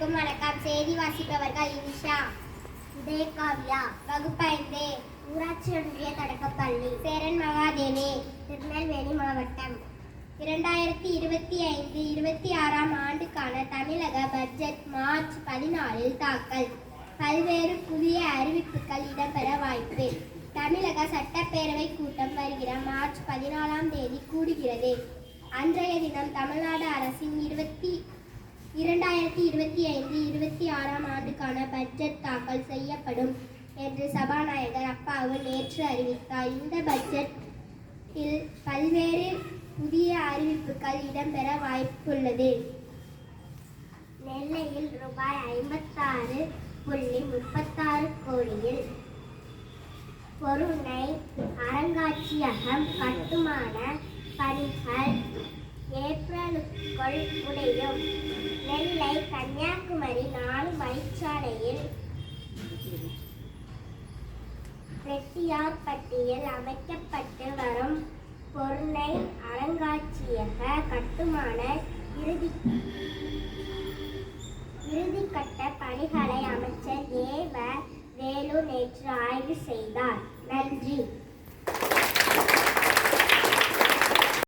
அனைவருக்கும் வணக்கம். செய்தி வாசிப்பவர்கள் இனிஷா. உதயகாவ்யா வகுப்பைந்து. ஊராட்சி ஒன்றிய தொடக்கப்பள்ளி. சேரன் மகாதேவி திருநெல்வேலி மாவட்டம். இரண்டாயிரத்தி இருபத்தி ஐந்து இருபத்தி ஆறாம் ஆண்டுக்கான தமிழக பட்ஜெட் மார்ச் பதினாலில் தாக்கல். பல்வேறு புதிய அறிவிப்புகள் இடம்பெற வாய்ப்பு. தமிழக சட்டப்பேரவை கூட்டம் வருகிற மார்ச் பதினாலாம் தேதி கூடுகிறது. அன்றைய தினம் தமிழ்நாடு அரசின் இருபத்தி இரண்டாயிரத்தி இருபத்தி ஐந்து இருபத்தி ஆறாம் ஆண்டுக்கான பட்ஜெட் தாக்கல் செய்யப்படும் என்று சபாநாயகர் அப்பாவு நேற்று அறிவித்தார். இந்த பட்ஜெட்டில் பல்வேறு புதிய அறிவிப்புகள் இடம்பெற வாய்ப்புள்ளது. நெல்லையில் ரூபாய் ஐம்பத்தாறு புள்ளி முப்பத்தாறு கோடியில் பொருணை அரங்காட்சியகம் கட்டுமான பணிகள் ஏப்ரலுக்குள் முடியும் கன்னியாகுமரி நாலு வழிச்சாலையில் ரெட்டியார்பட்டியில் அமைக்கப்பட்டு வரும் பொருணை அருங்காட்சியக கட்டுமான இறுதி இறுதிக்கட்ட பணிகளை அமைச்சர் ஏ வ வேலு நேற்று ஆய்வு செய்தார். நன்றி.